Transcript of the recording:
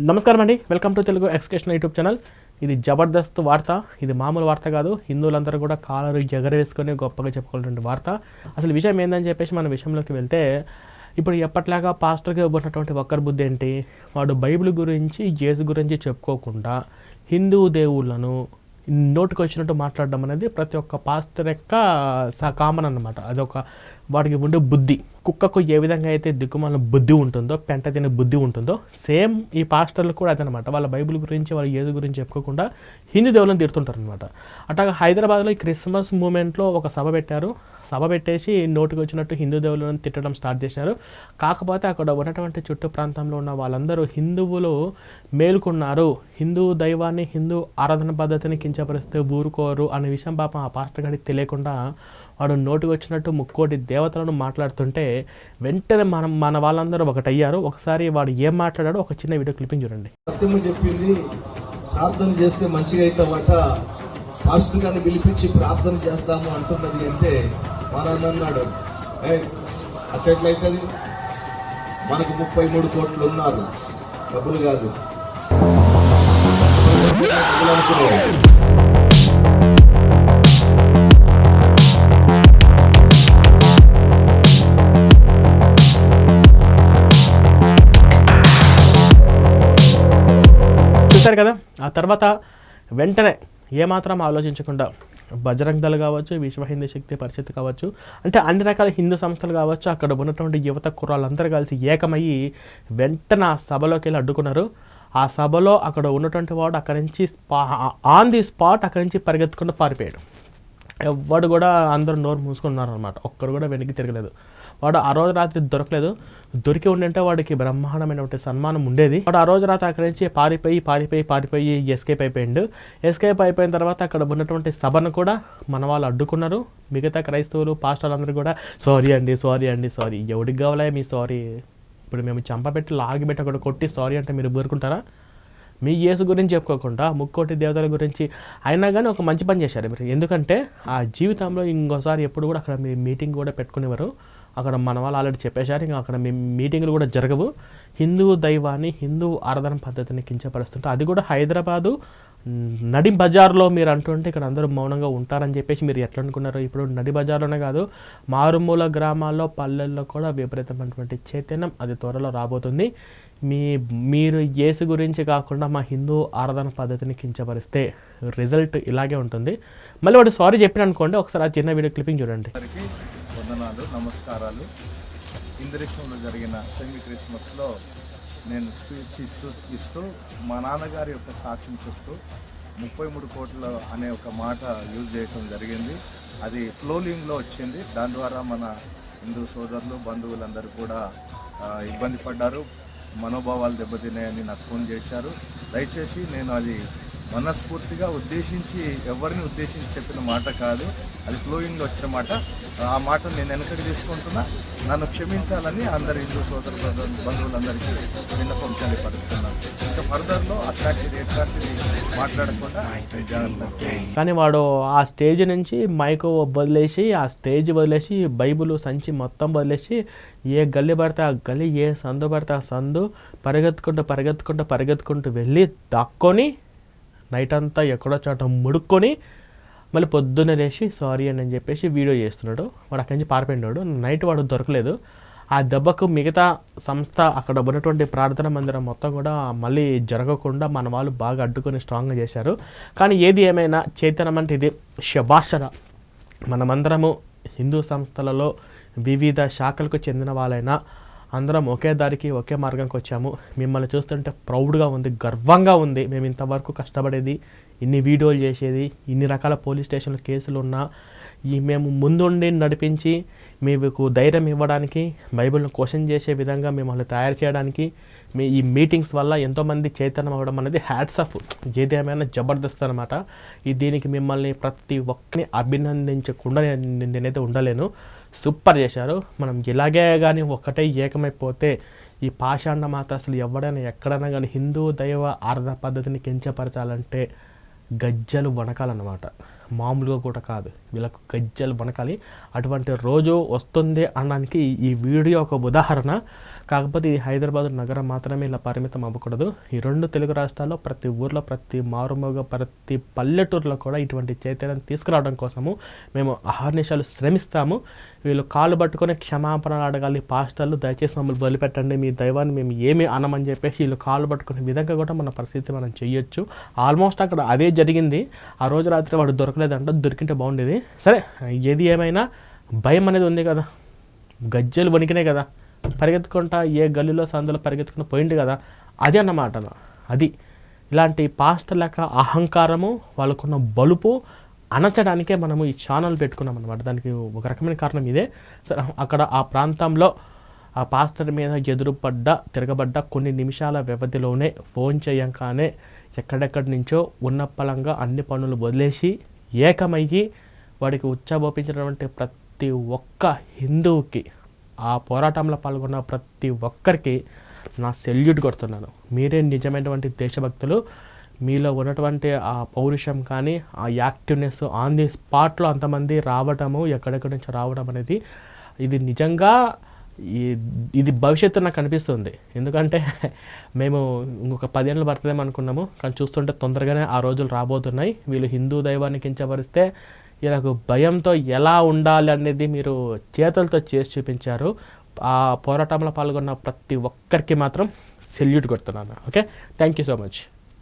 నమస్కారం అండి welcome to Telugu ఎక్స్కేషన్ యూట్యూబ్ ఛానల్. ఇది జబర్దస్త్ వార్త. ఇది మామూలు వార్త కాదు. హిందువులందరూ కూడా కాలరు ఎగరవేసుకొని గొప్పగా చెప్పుకోవాలంటే వార్త. అసలు విషయం ఏందని చెప్పేసి మన విషయంలోకి వెళ్తే ఇప్పుడు ఎప్పట్లాగా పాస్టర్గా ఇవ్వబడినటువంటి ఒక్కరి బుద్ధి ఏంటి? వాడు బైబిల్ గురించి జేసు గురించి చెప్పుకోకుండా హిందూ దేవుళ్ళను నోటికి వచ్చినట్టు మాట్లాడడం అనేది ప్రతి ఒక్క పాస్టర్ యొక్క స- కామన్ అన్నమాట. అదొక వాడికి ఉండే బుద్ధి. కుక్కకు ఏ విధంగా అయితే దిక్కుమాల బుద్ధి ఉంటుందో పెంట తినే బుద్ధి ఉంటుందో సేమ్ ఈ పాస్టర్లు కూడా అదనమాట. వాళ్ళ బైబిల్ గురించి వాళ్ళ ఏది గురించి చెప్పుకోకుండా హిందూ దేవులను తీరుతుంటారు అనమాట అట్లాగా హైదరాబాద్లో ఈ క్రిస్మస్ మూమెంట్లో ఒక సభ పెట్టారు. సభ పెట్టేసి నోటికి వచ్చినట్టు హిందూ దేవులను తిట్టడం స్టార్ట్ చేశారు. కాకపోతే అక్కడ ఉన్నటువంటి చుట్టూ ప్రాంతంలో ఉన్న వాళ్ళందరూ హిందువులు మేలుకున్నారు. హిందూ దైవాన్ని హిందూ ఆరాధన పద్ధతిని కించపరిస్తే ఊరుకోరు అనే విషయం పాపం ఆ పాస్టర్ గారికి తెలియకుండా వాడు నోటికి వచ్చినట్టు ముక్కోటి దేవతలను మాట్లాడుతుంటే వెంటనే మనం మన వాళ్ళందరూ ఒకటయ్యారు. ఒకసారి వాడు ఏం మాట్లాడాడో ఒక చిన్న వీడియో క్లిప్పింగ్ చూడండి. సత్యము చెప్పింది ప్రార్థన చేస్తే మంచిగా అవుతామట పాస్టర్ గారిని పిలిపించి ప్రార్థన చేస్తాము అంటున్నది అంటే వారని అన్నాడు. ఏ అట్లెట్లయితుంది మనకు ముప్పై మూడు కోట్లు ఉన్నారు. డబ్బులు కాదు. చూశారు కదా ఆ తర్వాత వెంటనే ఏమాత్రం ఆలోచించకుండా బజరంగ్ దళ్ కావచ్చు విశ్వ హిందూ శక్తి పరిషత్ కావచ్చు అంటే అన్ని రకాల హిందూ సంస్థలు కావచ్చు అక్కడ ఉన్నటువంటి యువత కుర్రాళ్ళందరూ కలిసి ఏకమయ్యి వెంటనే ఆ సభలోకి వెళ్ళి అడ్డుకున్నారు. ఆ సభలో అక్కడ ఉన్నటువంటి వాడు అక్కడి నుంచి స్పా ఆన్ ది స్పాట్ అక్కడి నుంచి పరిగెత్తుకుంటూ పారిపోయాడు. ఎవ్వడు కూడా అందరూ నోరు మూసుకున్నారు అనమాట ఒక్కరు కూడా వెనక్కి తిరగలేదు. వాడు ఆ రోజు రాత్రి దొరకలేదు. దొరికి ఉండింటే వాడికి బ్రహ్మాండమైనటువంటి సన్మానం ఉండేది. వాడు ఆ రోజు రాత్రి అక్కడి నుంచి పారిపోయి పారిపోయి పారిపోయి ఎస్కేప్ అయిపోయిండు. ఎస్కేప్ అయిపోయిన తర్వాత అక్కడ ఉన్నటువంటి సభను కూడా మన వాళ్ళు అడ్డుకున్నారు. మిగతా క్రైస్తవులు పాస్టర్లు అందరూ కూడా సారీ అండి సారీ అండి సారీ ఎవడికి కావాలా మీ సారీ ఇప్పుడు మేము చంపబెట్టి లాగిబెట్టి అక్కడ కొట్టి సారీ అంటే మీరు ఊరుకుంటారా మీ యేసు గురించి చెప్పుకోకుండా ముక్కోటి దేవతల గురించి అయినా కానీ ఒక మంచి పని చేశారు మీరు. ఎందుకంటే ఆ జీవితంలో ఇంకోసారి ఎప్పుడు కూడా అక్కడ మీ మీటింగ్ కూడా పెట్టుకునేవారు. అక్కడ మన వాళ్ళు ఆల్రెడీ చెప్పేశారు. ఇంకా అక్కడ మీ మీటింగ్లు కూడా జరగవు. హిందూ దైవాన్ని హిందూ ఆరాధన పద్ధతిని కించపరుస్తుంటే అది కూడా హైదరాబాదు నడి బజార్లో మీరు అంటుంటే ఇక్కడ అందరూ మౌనంగా ఉంటారని చెప్పేసి మీరు ఎట్లా అనుకున్నారు? ఇప్పుడు నడి బజార్లోనే కాదు మారుమూల గ్రామాల్లో పల్లెల్లో కూడా విపరీతమైనటువంటి చైతన్యం అది త్వరలో రాబోతుంది. మీ మీరు యేసు గురించి కాకుండా మా హిందూ ఆరాధన పద్ధతిని కించపరిస్తే రిజల్ట్ ఇలాగే ఉంటుంది. మళ్ళీ వాడు సారీ చెప్పిన అనుకోండి ఒకసారి ఆ చిన్న వీడియో క్లిప్పింగ్ చూడండి. వందనాలు నమస్కారాలు. ఇంద్రేశ్వరంలో జరిగిన సెమీ క్రిస్మస్లో నేను స్పీచ్ ఇస్తూ ఇస్తూ మా నాన్నగారి యొక్క సాక్ష్యం చెప్తూ ముప్పై మూడు కోట్ల అనే ఒక మాట యూజ్ చేయడం జరిగింది. అది ఫ్లోలింగ్లో వచ్చింది. దాని ద్వారా మన హిందూ సోదరులు బంధువులందరూ కూడా ఇబ్బంది పడ్డారు. మనోభావాలు దెబ్బతిన్నాయని నాకు ఫోన్ చేశారు. దయచేసి నేను అది మనస్ఫూర్తిగా ఉద్దేశించి ఎవరిని ఉద్దేశించి చెప్పిన మాట కాదు. అది ఫ్లోయింగ్లో వచ్చిన మాట. ఆ మాట నేను వెనకటి తీసుకుంటున్నా. నన్ను క్షమించాలని అందరి హిందూ సోదరు బంధువులందరికీ విన్నపం తెలియపరుస్తున్నాను ఇంకా ఫర్దర్లో అట్లాంటిది ఎట్లాంటిది మాట్లాడకుండా కానీ వాడు ఆ స్టేజ్ నుంచి మైక్ వదిలేసి ఆ స్టేజ్ వదిలేసి బైబుల్ సంచి మొత్తం వదిలేసి ఏ గల్లీ పడితే ఆ గల్లీ ఏ సందు పడితే ఆ సందు పరిగెత్తుకుంటూ పరిగెత్తుకుంటూ పరిగెత్తుకుంటూ వెళ్ళి దాక్కొని నైట్ అంతా ఎక్కడో చోట ముడుక్కొని మళ్ళీ పొద్దున్నే లేచి సారీ అని చెప్పేసి వీడియో చేస్తున్నాడు. వాడు అక్కడి నుంచి పారిపోయినాడు నైట్ వాడు దొరకలేదు. ఆ దెబ్బకు మిగతా సంస్థ అక్కడ ఉన్నటువంటి ప్రార్థన మందిరం మొత్తం కూడా మళ్ళీ జరగకుండా మన వాళ్ళు బాగా అడ్డుకొని స్ట్రాంగ్గా చేశారు. కానీ ఏది ఏమైనా చైతన్యం అంటే ఇది శబాషర. మనమందరము హిందూ సంస్థలలో వివిధ శాఖలకు చెందిన వాళ్ళైనా అందరం ఒకే దారికి ఒకే మార్గంకి వచ్చాము మిమ్మల్ని చూస్తుంటే ప్రౌడ్గా ఉంది గర్వంగా ఉంది. మేము ఇంతవరకు కష్టపడేది ఇన్ని వీడియోలు చేసేది ఇన్ని రకాల పోలీస్ స్టేషన్ల కేసులు ఉన్నా ఈ మేము ముందుండి నడిపించి మీకు ధైర్యం ఇవ్వడానికి బైబిల్ను క్వశ్చన్ చేసే విధంగా మిమ్మల్ని తయారు చేయడానికి మీ ఈ మీటింగ్స్ వల్ల ఎంతోమంది చైతన్యం అవ్వడం అనేది హ్యాట్స్ ఆఫ్ ఏది ఏమైనా జబర్దస్త్ అనమాట ఈ దీనికి మిమ్మల్ని ప్రతి ఒక్కరిని అభినందించకుండా నేను- నేనైతే ఉండలేను. సూపర్ చేశారు. మనం ఇలాగే కానీ ఒక్కటే ఏకమైపోతే ఈ పాషాండ మాత అసలు ఎవడైనా ఎక్కడైనా కానీ హిందూ దైవ ఆరాధన పద్ధతిని కించపరచాలంటే గజ్జలు వణకాలన్నమాట మామూలుగా కూడా కాదు. వీళ్ళకు గజ్జలు వణకాలి అటువంటి రోజు వస్తుంది అనడానికి ఈ వీడియో ఒక ఉదాహరణ. కాకపోతే ఈ హైదరాబాద్ నగరం మాత్రమే ఇలా పరిమితం అవ్వకూడదు. ఈ రెండు తెలుగు రాష్ట్రాల్లో ప్రతి ఊర్లో ప్రతి మారుమూగ ప్రతి పల్లెటూరులో కూడా ఇటువంటి చైతన్యం తీసుకురావడం కోసము మేము అహర్నిశాలు శ్రమిస్తాము. వీళ్ళు కాళ్ళు పట్టుకొని క్షమాపణలు అడగాలి. పాస్టర్లు దయచేసి మమ్మల్ని బలిపెట్టండి మీ దైవాన్ని మేము ఏమి అనమని చెప్పేసి వీళ్ళు కాళ్ళు పట్టుకునే విధంగా కూడా మన పరిస్థితి మనం చేయొచ్చు. ఆల్మోస్ట్ అక్కడ అదే జరిగింది. ఆ రోజు రాత్రి వాడు దొరకలేదంట. దొరికింటే బాగుండేది. సరే ఏది ఏమైనా భయం అనేది ఉంది కదా. గజ్జలు వణికినాయి కదా. పరిగెత్తుకుంటా ఏ గల్లీలో సందులో పరిగెత్తుకుని పోయింది కదా. అది అన్నమాట అది ఇలాంటి పాస్టర్ లెక్క అహంకారము వాళ్ళకున్న బలుపు అణచడానికే మనము ఈ ఛానల్ పెట్టుకున్నాం అనమాట దానికి ఒక రకమైన కారణం ఇదే. సరే అక్కడ ఆ ప్రాంతంలో ఆ పాస్టర్ మీద ఎదురుపడ్డ తిరగబడ్డ కొన్ని నిమిషాల వ్యవధిలోనే ఫోన్ చేయంగానే ఎక్కడెక్కడి నుంచో ఉన్న పలంగా అన్ని పనులు వదిలేసి ఏకమయ్యి వాడికి ఉచ్చబోపించినటువంటి ప్రతి ఒక్క హిందువుకి ఆ పోరాటంలో పాల్గొన్న ప్రతి ఒక్కరికి నా సెల్యూట్ కొడుతున్నాను. మీరే నిజమైనటువంటి దేశభక్తులు మీలో ఉన్నటువంటి ఆ పౌరుషం కానీ ఆ యాక్టివ్నెస్ ఆన్ ది స్పాట్లో అంతమంది రావడము ఎక్కడెక్కడి నుంచి రావడం అనేది ఇది నిజంగా ఈ ఇది భవిష్యత్తు నాకు అనిపిస్తుంది. ఎందుకంటే మేము ఇంకొక పదేళ్ళు పడుతుందేమో అనుకున్నాము కానీ చూస్తుంటే తొందరగానే ఆ రోజులు రాబోతున్నాయి. వీళ్ళు హిందూ దైవాన్ని కించపరిస్తే వీళ్ళకు భయంతో ఎలా ఉండాలి అనేది మీరు చేతులతో చేసి చూపించారు. ఆ పోరాటంలో పాల్గొన్న ప్రతి ఒక్కరికి మాత్రం salute కొడుతున్నాను. Okay? Thank you so much